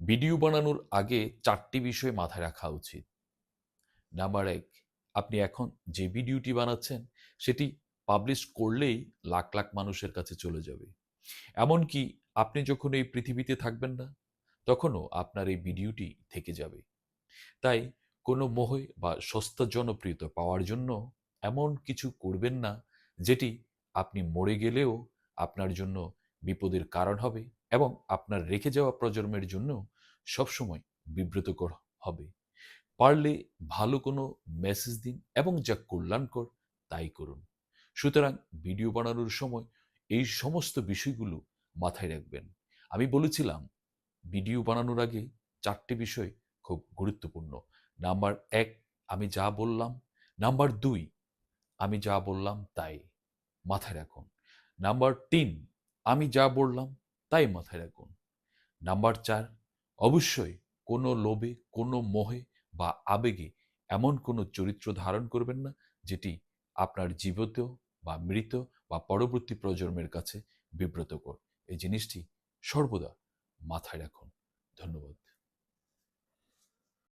Video বানানোর আগে চারটি বিষয় মাথায় রাখা উচিত। নাম্বার এক, আপনি এখন যে ভিডিওটি বানাচ্ছেন, সেটি পাবলিশ করলেই লাখ লাখ মানুষের কাছে চলে যাবে। এমনকি আপনি যখন এই পৃথিবীতে থাকবেন না, তখনও আপনার এই ভিডিওটি থেকে যাবে। তাই কোনো মোহে বা সস্তা জনপ্রিয়তা পাওয়ার জন্য এমন কিছু করবেন না, যেটি আপনি মরে গেলেও আপনার জন্য বিপদের কারণ হবে। এবং আপনার রেখে যাওয়া প্রজন্মের জন্য সবসময় বিব্রতকর হবে। পারলে ভালো কোনো মেসেজ দিন এবং যা কল্যাণকর তাই করুন। সুতরাং ভিডিও বানানোর সময় এই সমস্ত বিষয়গুলো মাথায় রাখবেন। আমি বলেছিলাম ভিডিও বানানোর আগে চারটি বিষয় খুব গুরুত্বপূর্ণ। নাম্বার এক, আমি যা বললাম। নাম্বার দুই, আমি যা বললাম তাই মাথায় রাখুন। নাম্বার তিন, আমি যা বললাম তাই মাথায় রাখুন। নাম্বার চার, অবশ্যই কোনো লোভে, কোনো মোহে বা আবেগে এমন কোনো চরিত্র ধারণ করবেন না, যেটি আপনার জীবিত বা মৃত বা পরবর্তী প্রজন্মের কাছে বিব্রতকর। এই জিনিসটি সর্বদা মাথায় রাখুন। ধন্যবাদ।